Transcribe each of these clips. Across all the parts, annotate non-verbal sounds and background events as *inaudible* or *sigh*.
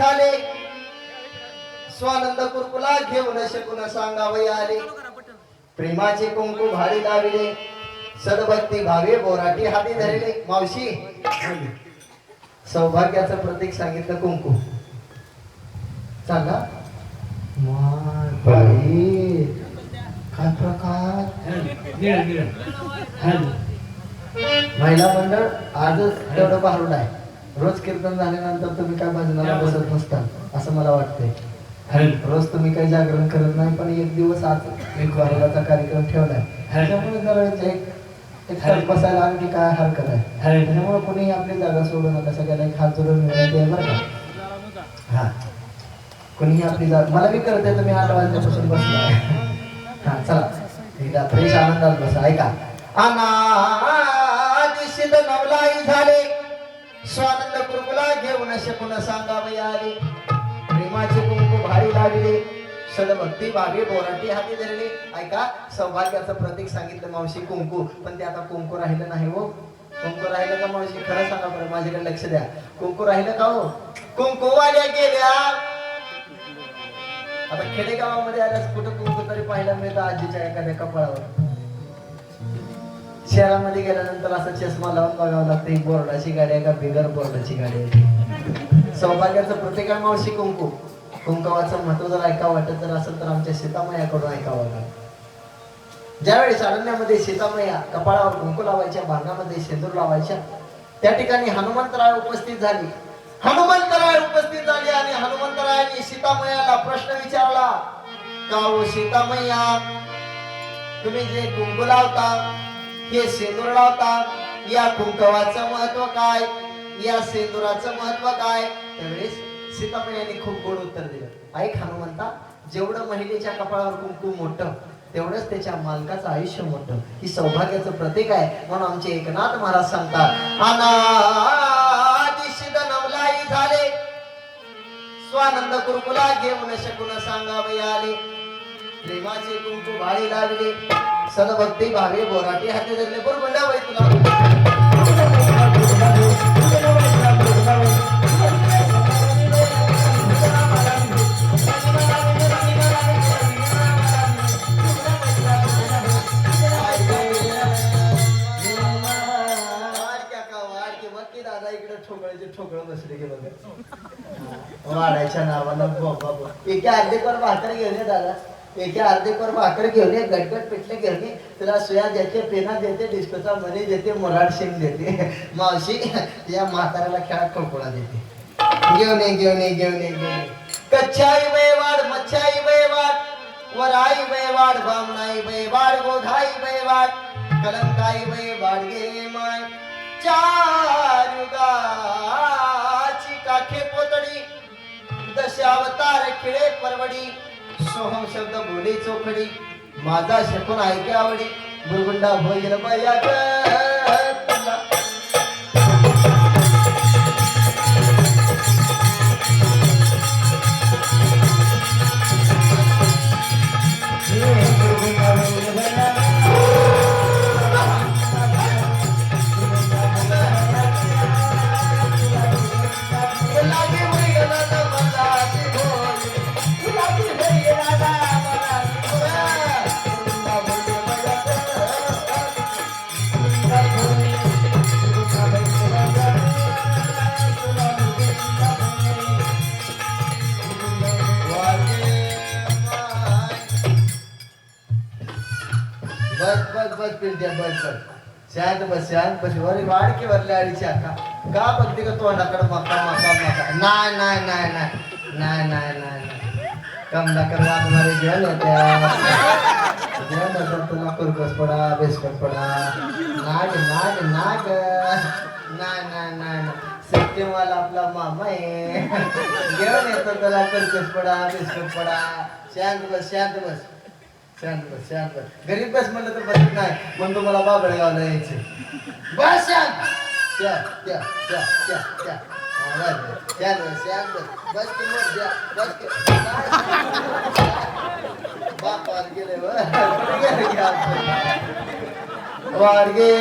नवलाई झाले. स्वानंद कुरकुला घेऊन शकून सांगावे आले प्रेमाचे कुंकू भारी लाविले सदभक्ती भावे बोराटी हाती धरले. मावशी सौभाग्याचं प्रतीक सांगितलं कुंकू. सांगा काय प्रकार? महिला मंडळ आजच तेवढं भारून आहे. रोज कीर्तन झाल्यानंतर तुम्ही काय भजनाला बसत नसता असं मला वाटतंय. रोज तुम्ही काही जागरण करत नाही पण एक दिवस आज एक वारलाचा कार्यक्रम ठेवलाय. त्यामुळे जरा एक एक तास बसायला आणखी काय हरकत आहे. त्यामुळे कोणीही आपली जागा सोडू नका सगळ्यांना एक हात जोडून मिळवते आहे बरं का? हा. कोणीही आपली जागा मला बी करते तुम्ही आठ वाजल्यापासून बसलाय. हा चला. एकदा फ्रेश आनंदात बसा ऐका. अनादिशित नवलाई झाले. स्वानंद कुंकुला घेऊन शकून सांगावे आले प्रेमाचे कुंकू भारी लागले. सदभक्ती भावी बोराटी हाती धरली. ऐका सौभाग्याचं प्रतीक सांगितलं मावशी कुंकू. पण ते आता कुंकू राहिलं नाही हो. कुंकू राहिलं का मावशी? खरं सांगा बरं माझ्याकडे लक्ष द्या. कुंकू राहिलं का हो? कुंकू वाल्या गेल्या. आता खेडेगावामध्ये आल्यास कुठं कुंकू तरी पाहायला मिळतं आजीच्या एखाद्या कपाळावर? शहरामध्ये गेल्यानंतर असं चष्मा लावून बघावं लागतं ही बोर्डाची गाडी आहे का बिगर बोर्डाची गाडी आहे सौभाग्याचं प्रत्येका मावशी कुंकू. कुंकवाचं महत्त्व जर ऐकावं वाटत जर असेल तर आमच्या सीतामयाकडून ऐकावं लागेल ज्यावेळेस अरण्यामध्ये सीतामया कपाळावर कुंकू लावायच्या भागामध्ये शेंदूर लावायच्या त्या ठिकाणी हनुमंतराय उपस्थित झाली. हनुमंतराय उपस्थित झाली आणि हनुमंतरायाने सीतामयाला प्रश्न विचारला का हो सीतामय्या तुम्ही जे कुंकू लावता हे सिंदूर लावता या कुंकवाचं महत्त्व काय? या सिंदुराचं महत्त्व काय? त्यावेळेस यांनी खूप गोड उत्तर दिलं. ऐक हनुमंता जेवढं महिलेच्या कपाळावर कुंकू मोठं तेवढंच त्याच्या मालकाचं आयुष्य मोठं. ही सौभाग्याचं प्रतीक आहे म्हणून आमचे एकनाथ महाराज सांगतात अनादिशिद नवलाई झाले. स्वानंद कुरकुला घेऊन शकून सांगावे आले. प्रेमाचे कुंकू भाळी लागले. सनभक्ती भावे बोराटी हाती धरले बरोबर गुंडा बाई तुला वाढायच्या नावानं बाबा एक अर्धे पण म्हातारे घेऊन दादा? एका अर्धेकर भाकर घेऊन ये गटगट पिठले घेऊन ये तुला सुया देते पेना देते डिस्कोचा मनी देते मुराड सिंग देते. *laughs* मावशी या म्हाताऱ्याला खेळात ठोकळा देते. घेऊन ये घेऊन ये घेऊन ये घेऊन ये. कच्चाई वेवाड मच्छाई वेवाड वराई वेवाड बामणाई वेवाड गोधाई वेवाड कलंकाई वेवाड गे माय. चारुगाची काखे पोतडी दशावतार खिळे परवडी सोहम शब्द बोले चोखडी. माझा शकून ऐके आवडी बुरगुंडा होईल बया बस पिलट्या बस बस। शांत बस शांत बस। वरी वाडकी वरल्या अडीची अक्का का। बघते का तोंडाकडे मका मका मका नाही नाही नाही नाही नाही नाही नाही कमला कमला तुम्हाला जेवण होत्या जेवण होतं तुला कुरकस पडा बिस्कट पडा। नाग नाग नाग। नाही नाही ना सत्य मला आपला मामा आहे जेवण येतं तुला कुरकस पडा बिस्कट पडा। शांत बस शांत बस। शांत बस शांत बस गरीब बस म्हणलं तर बस. नाही म्हणून तुम्हाला बाबळगावला यायचे. बस शांत. त्या त्या त्या त्या त्या हा, बस, शांत बस बस की मग द्या बस की. गेले वाडगे.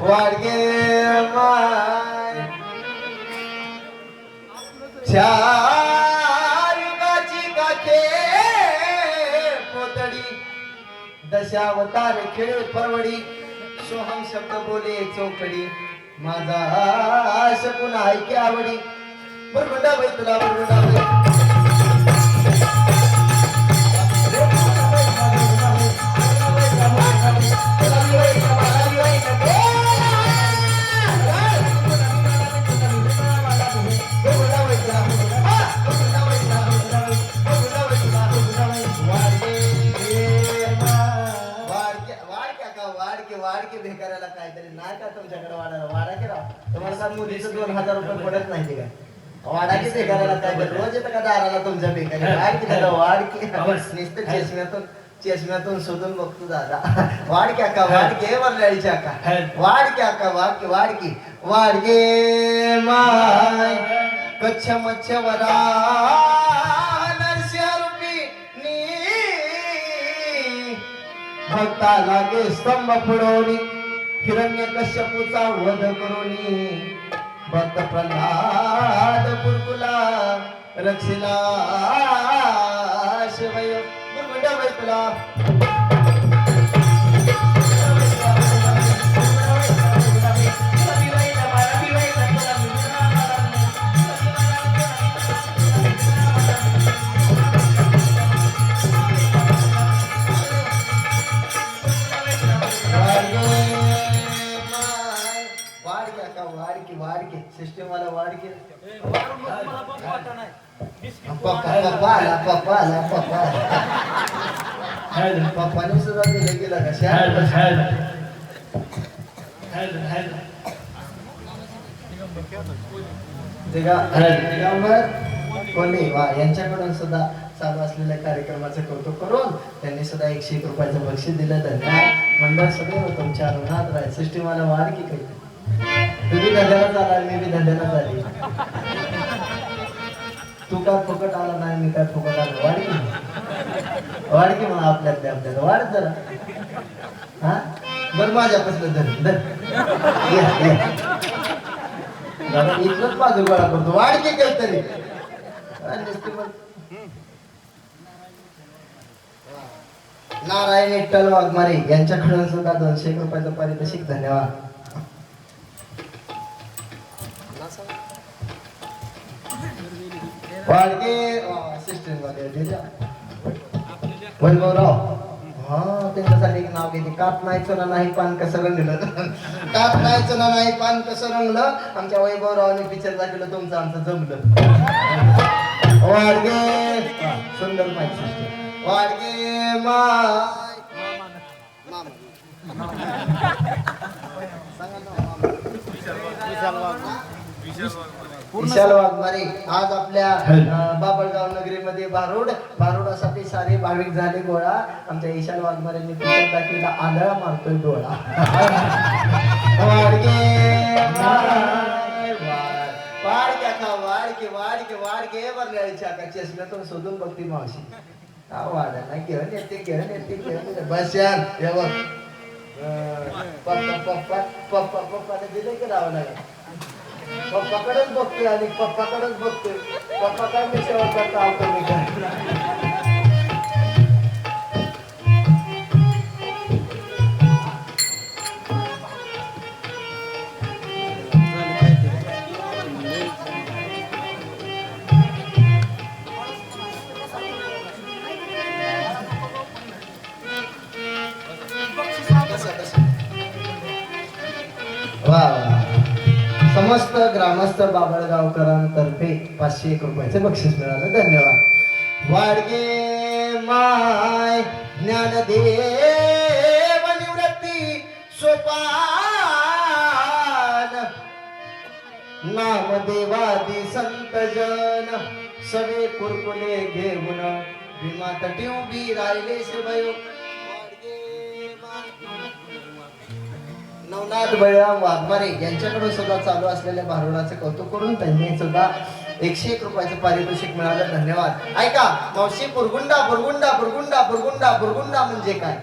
वाडगे माय. चार दशावतार खेळ परवडी. सोहम शब्द बोले चौकडी. माझा शकून ऐके आवडी बरगुंडा बाई तुला? बरगुंडा बाई? तुमच्या भिकारी वाडकी दादा वाडकी नुसतं चष्म्यातून चष्म्यातून शोधून बघतो दादा वाडकी अक्का वाडके वरल्याळीची अक्का वाडकी अक्का वाडकी वाडकी वाडगे माय कच्छ मच्छ वरा नरसिंहरूपी नी भक्ता लागे स्तंभ फुडवणी हिरण्य कश्यपूचा वध करुणी भक्त प्रल्हाद पुरकुला रक्षिला शिवय गुरुगुंडा तुला. वाडके वाडके वाडके पप्पाने सुद्धा दिलं गेलं का? शाळेत कोणी? वा यांच्याकडून सुद्धा चालू असलेल्या कार्यक्रमाचं कौतुक करून त्यांनी सुद्धा एकशे एक रुपयाचं बक्षीस दिलं. धन्यवाद. मंडळ सगळे तुमच्या ऋणात राहील. सृष्टी मला वाढ की काही? तुम्ही धंद्याला चालाल मी बी धंद्याला चालेल. तू काय फुकट आला नाही मी काय फुकट आलो? वाढ की वाढ की म्हणा आपल्यात. आपल्याला वाढ जरा. हा? बरं माझ्यापासून धर धर. दादा इथलंच माझं गोळा करतो. वाढ की केलं तरी नारायण विठ्ठल वाघमारे यांच्याकडून सुद्धा दोनशे रुपयाचं पारितोषिक धन्यवाद. वाडगे असिस्टंट वैभवराव हा त्यांच्यासाठी एक नाव घेते कात नाही चला नाही पान कसं रंगलं? कात नाही चला नाही पान कसं रंगलं? आमच्या वैभवरावाने पिक्चर दाखवलं तुमचं आमचं जमलं. वाडगे सुंदर माहिती सिस्टर वाडगे माय विशाल वाघमारे आज आपल्या बाबळगाव नगरीमध्ये भारूड भारुडासाठी सारे भाविक झाले गोळा. आमच्या ईशाल वाघमारेंनी पिक्चर दाखविला आंधळा मारतोय डोळा वाडगे माय वाड. वाडक्या खा वाडके वाडके वाडके बरगाळीच्या का चष्म्यातून शोधून बघती मावशी. हा वाडा ना घेऊन येते घेऊन येते घेऊन येते. बस यार हे पप्पा पप्पा पप्पा पप्पाने दिले की राहावं लागेल पप्पाकडेच बघतोय आणि पप्पाकडेच बघतोय. पप्पा काय मी सेवा करता आवतो मी काय ग्रामस्थ बाबळगावकरांतर्फे पाचशे एक रुपयाचं बक्षीस मिळालं. धन्यवाद. वाडगे माय ज्ञानदेव निवृत्ती सोपान. नामदेवादी संत जन सवे कुरकुले घेऊन भीमा तटी उभी राहिले शिवयो. नवनाथ बळराम वाघमारे यांच्याकडून सुद्धा चालू असलेल्या भारुडाचे कौतुक करून त्यांनी सुद्धा एकशे एक रुपयाचं पारितोषिक मिळालं. धन्यवाद. ऐका मावशी बुरगुंडा बुरगुंडा बुरगुंडा बुरगुंडा बुरगुंडा म्हणजे काय?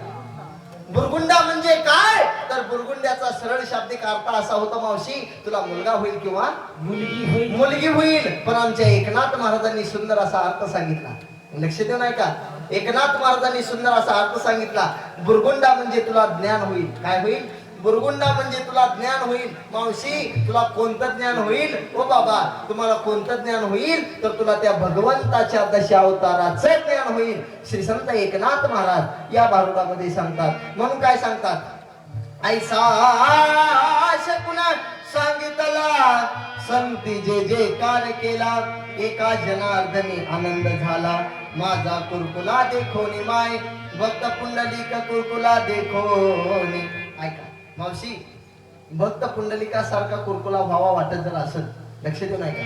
बुरगुंडा म्हणजे काय? तर बुरगुंड्याचा सरळ शाब्दिक अर्थ असा होता मावशी तुला मुलगा होईल किंवा मुलगी होईल. मुलगी होईल पण आमच्या एकनाथ महाराजांनी सुंदर असा अर्थ सांगितला. लक्ष देऊ नाही का एकनाथ महाराजांनी सुंदर असा अर्थ सांगितला. बुरगुंडा म्हणजे तुला ज्ञान होईल. काय होईल? बुरगुंडा म्हणजे तुला ज्ञान होईल. मावशी तुला कोणतं ज्ञान होईल? ओ बाबा तुम्हाला कोणतं ज्ञान होईल? तर तुला त्या भगवंताच्या दशावताराचं ज्ञान होईल. श्री संत एकनाथ महाराज या भारुडामध्ये सांगतात. म्हणून काय सांगतात? ऐसा पुन्हा सांगितला? संती जे जे कार केला एका जनार्दनी आनंद झाला. माझा कुरकुला देखोनी माय भक्त पुंडलिक कुरकुला देखोनी ऐका. मावशी भक्त पुंडलिका सारखा कुरकुला व्हावा वाटत जर असेल लक्ष देऊ नाही का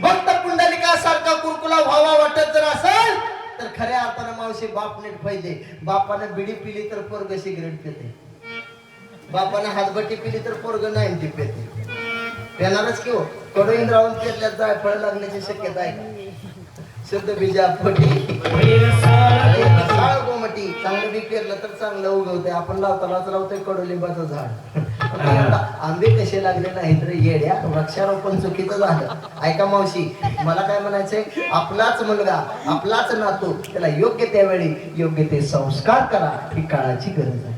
भक्त पुंडलिका सारखा कुरकुला व्हावा वाटत जर असेल तर खऱ्या अर्थानं मावशी बाप नीट पाहिजे बापानं बिडी पिली तर पोरग सिगरेट पिते. बापानं हातबट्टी पिली तर पोरग नाईन्टी पेते. पेणारच किंवा हो. कडू इंद्रावून पेरल्यात जाय फळ लागण्याची शक्यता आहे. का? शुद्ध बीजा पोटी रसाळ गोमटी. चांगलं बी पेरलं तर चांगलं उगवते आपण लावतानाच लावतोय कडुलिंबाचं झाड. आंबे कसे लागले नाहीत रे येड्या? वृक्षारोपण चुकीचं झालं. ऐका मावशी मला काय म्हणायचंय? आपलाच मुलगा आपलाच नातू त्याला योग्य त्यावेळी योग्य ते संस्कार करा ही काळाची गरज आहे.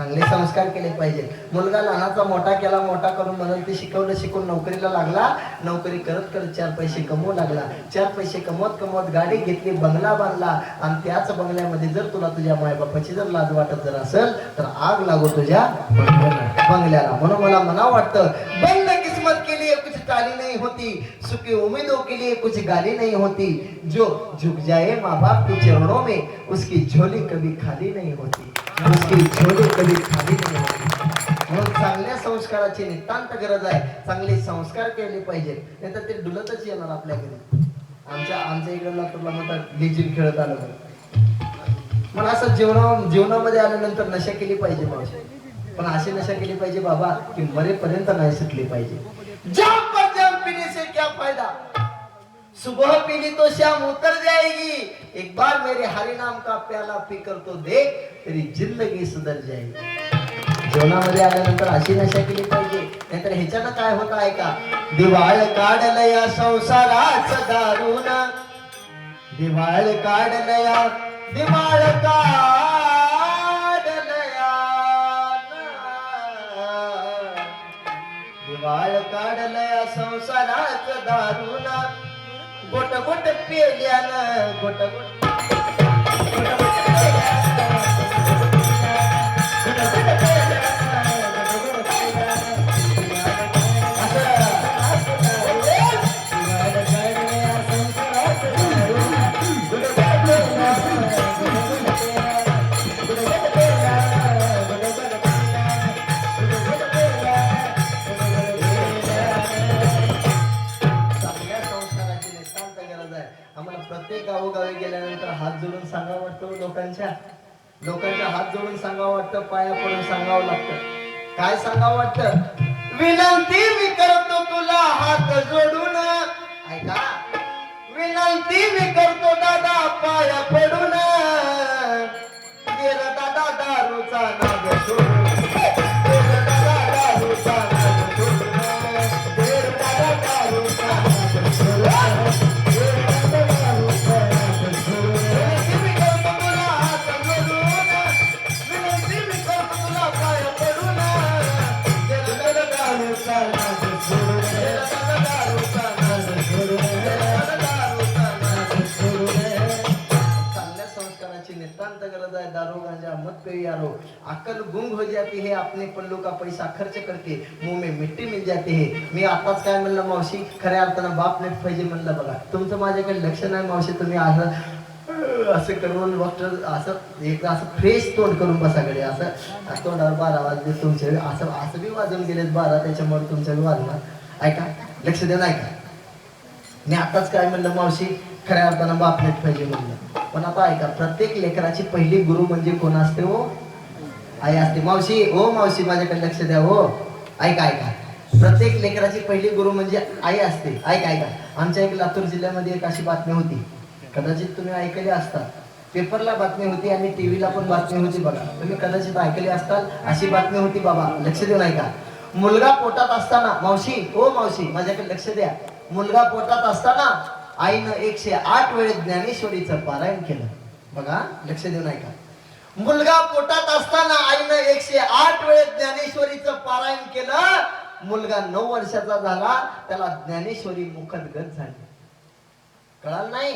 चांगले संस्कार केले पाहिजे मुलगा लहानाचा मोठा केला मोठा करून म्हणून ते शिकवलं शिकून नोकरीला लागला. नोकरी करत करत चार पैसे कमवू लागला. चार पैसे कमवत कमवत गाडी घेतली बंगला बांधला. आणि त्याच बंगल्यामध्ये जर तुला तुझ्या मायबापाची जर लाज वाटत जर असेल तर आग लागू तुझ्या बंगल्याला. म्हणून मला मना वाटतं बंद किस्मत के लिए कुछ टाली नहीं होती. सुखी उम्मीदों के लिए कुछ गाली नहीं होती. जो झुक जाए माँ बाप के चरणों में उसकी झोली कभी खाली नहीं होती. खाली म्हणून चांगल्या संस्काराची नितांत गरज आहे. चांगले संस्कार केले पाहिजे नाही ते डुलतच येणार आपल्याकडे आमच्या आमच्या इकडे लातूरला म्हणतात लिजिन खेळत आलं पण असं जीवना जीवनामध्ये आल्यानंतर नशा केली पाहिजे पण अशी नशा केली पाहिजे बाबा की मरेपर्यंत नाही सुटली पाहिजे. सुबह पीली तो शाम उतर जाएगी। एक बार मेरे हरि नाम का प्याला पीकर तो देख तेरी जिंदगी सुधर जाएगी। जेवणामध्ये आल्यानंतर अशी नशा केली पाहिजे नाहीतर ह्याच्यानं काय होतं का? दिवाळ काढलं या संसाराच दारुण दिवाळ काढलं या दिवाळ काढलं या दिवाळ काढलं या संसाराच दारुण गोट गोट पेल्यानं गोट गोट वाटतो हो लोकांच्या. लोकांच्या हात जोडून सांगावं वाटतं पाया पडून सांगावं लागतं. काय सांगावं वाटतं? विनंती मी करतो तुला हात जोडून. ऐका. विनंती मी करतो दादा पाया पडून. गेला दादा दारूचा नाग सोडून गांजा यारो। अक्कल गुंग हो जाती है अपने पल्लू का पैसा खर्च करके मुंह में मिट्टी मिल जाती है। मी आताच काय म्हणलं मावशी? खऱ्या अर्थानं बाप नेट पाहिजे म्हणलं बघा तुमचं माझ्याकडे लक्ष नाही मावशी तुम्ही असं असं करून डॉक्टर असं एक असं फ्रेश तोंड करून बसाकडे असं तोंडावर बारा वाजले तुमचे. असं असं बी वाजून गेलेत बारा त्याच्यामुळे तुमच्या बी वाजणार. ऐका लक्ष द्या ऐका. मी आताच काय म्हणलं मावशी? खऱ्या अर्थानं बाप नेट पाहिजे म्हणलं. पण आता ऐका प्रत्येक लेकराची पहिली गुरु म्हणजे कोण असते हो? आई असते. मावशी हो मावशी माझ्याकडे लक्ष द्या हो. ऐका ऐका. प्रत्येक लेकराची पहिली गुरु म्हणजे आई असते. ऐका ऐका. आमच्या एक लातूर जिल्ह्यामध्ये एक अशी बातमी होती. कदाचित तुम्ही ऐकली असता. पेपरला बातमी होती आणि टीव्हीला पण बातमी होती बघा. तुम्ही कदाचित ऐकली असताल. अशी बातमी होती बाबा. लक्ष देऊ नाही का मुलगा पोटात असताना मावशी ओ मावशी माझ्याकडे लक्ष द्या. मुलगा पोटात असताना आईनं एकशे आठ वेळेस ज्ञानेश्वरीचं पारायण केलं. बघा लक्ष देऊ नाही का मुलगा पोटात असताना आईनं एकशे आठ वेळेस ज्ञानेश्वरीचं पारायण केलं. मुलगा नऊ वर्षाचा झाला त्याला ज्ञानेश्वरी मुखदगत झाली. कळाल नाही?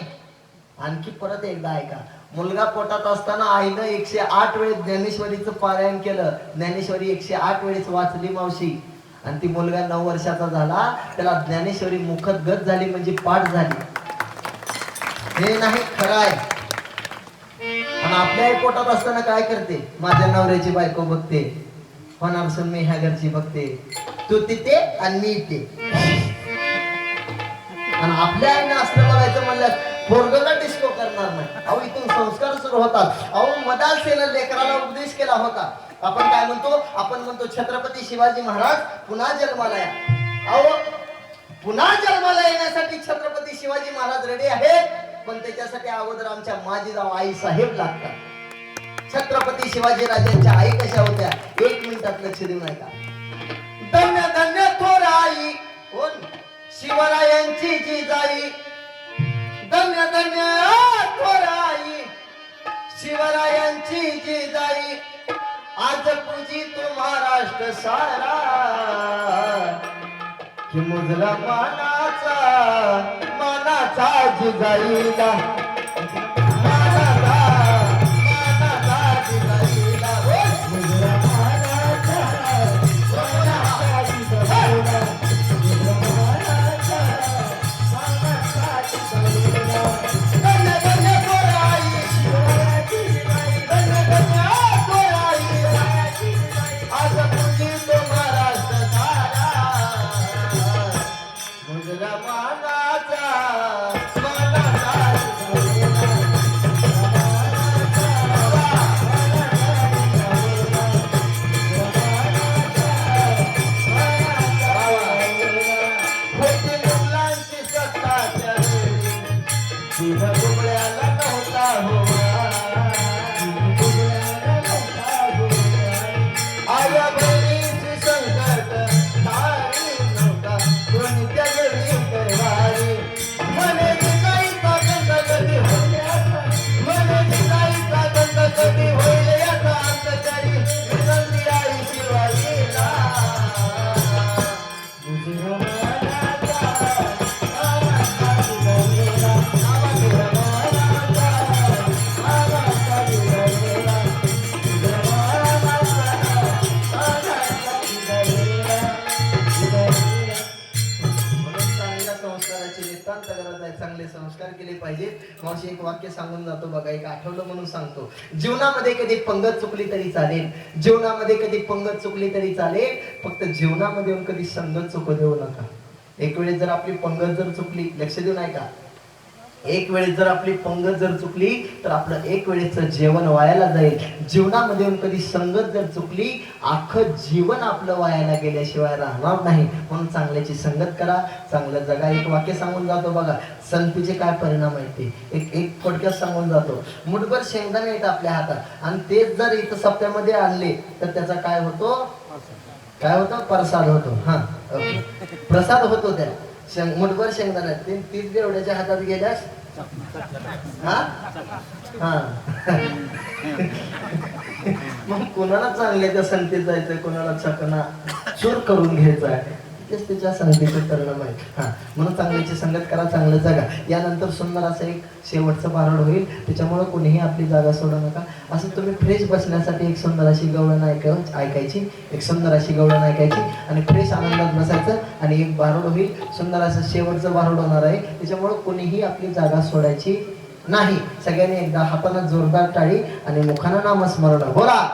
आणखी परत एकदा ऐका. मुलगा पोटात असताना आईनं एकशे आठ वेळेस ज्ञानेश्वरीचं पारायण केलं. ज्ञानेश्वरी एकशे आठ वेळेस वाचली मावशी. आणि ती मुलगा नऊ वर्षाचा झाला त्याला ज्ञानेश्वरी मुखदगत झाली म्हणजे पाठ झाली. हे नाही खरं आहे. आणि आपल्या आई पोटात असताना काय करते? माझ्या नवऱ्याची बायको बघते. होणार सून मी ह्या घरची बघते. तू तिथे आणि मी इथे. आणि आपल्या आईने असलं बघायचं म्हणलं पोरगला डिस्को करणार नाही? अहो इथून संस्कार सुरू होतात. अहो मदाल सेनं लेकराला उपदेश केला होता. आपण काय म्हणतो? आपण म्हणतो छत्रपती शिवाजी महाराज पुन्हा जन्माला या अहो पुन्हा जन्माला येण्यासाठी छत्रपती शिवाजी महाराज रेडी आहेत? पण त्याच्यासाठी अगोदर आमच्या माजीजाव आई साहेब लागतात. छत्रपती शिवाजी राजांच्या आई कशा होत्या? एक मिनिटात लक्ष देऊ नये धन्य धन्य थोर आई कोण हो शिवरायांची जी जाई. धन्य धन्य थोर आई शिवरायांची जी जाई. आज पूजी तो महाराष्ट्र सारा. मुजला मानाचा मानाचा जिजाईला. चांगले संस्कार केले पाहिजे मावशी एक वाक्य सांगून जातो बघा एक आठवलं म्हणून सांगतो. जीवनामध्ये कधी पंगत चुकली तरी चालेल. जीवनामध्ये कधी पंगत चुकली तरी चालेल. फक्त जीवनामध्ये येऊन कधी संगत चुकू देऊ नका. एक वेळेस जर आपली पंगत जर चुकली लक्ष देऊ नाही का एक वेळेस जर आपली पंगत जर चुकली तर आपलं एक वेळेचं जेवण वायाला जाईल. जीवनामध्ये कधी संगत जर चुकली अख्खं जीवन आपलं वायाला गेल्याशिवाय राहणार नाही. म्हणून चांगल्याची संगत करा चांगलं जगा. एक वाक्य सांगून जातो बघा संगतीचे काय परिणाम आहेत ते? एक एक थोडक्यात सांगून जातो. मुठभर शेंगदाणे येतात आपल्या हातात आणि तेच जर इथं सप्त्यामध्ये आणले तर त्याचा काय होतो? काय होतो? प्रसाद होतो. हा प्रसाद होतो त्या शेंग मुठभर शेंगदाणा ते. तीच बेवड्याच्या हातात गेल्यास हा? हा. मग कोणाला चांगले त्या संगतीत जायचं कोणाला चकना? चूर करून घ्यायचा आहे. तेच त्याच्या संगतीचे परिणाम आहेत हा म्हणून चांगल्याची संगत करा चांगलं जगा. यानंतर सुंदर असं एक शेवटचं पारड होईल. त्याच्यामुळे कोणीही आपली जागा सोडू नका. असं तुम्ही फ्रेश बसण्यासाठी एक सुंदर अशी गवळण ऐक ऐकायची. एक सुंदर अशी गवळण ऐकायची. आणि फ्रेश आनंदात बसायचं आणि एक बारोड होईल. सुंदर असं शेवटचं बारोड होणार आहे. त्याच्यामुळे कोणीही आपली जागा सोडायची नाही. सगळ्यांनी एकदा हातानं जोरदार टाळी आणि मुखानं नामस्मरण बोला.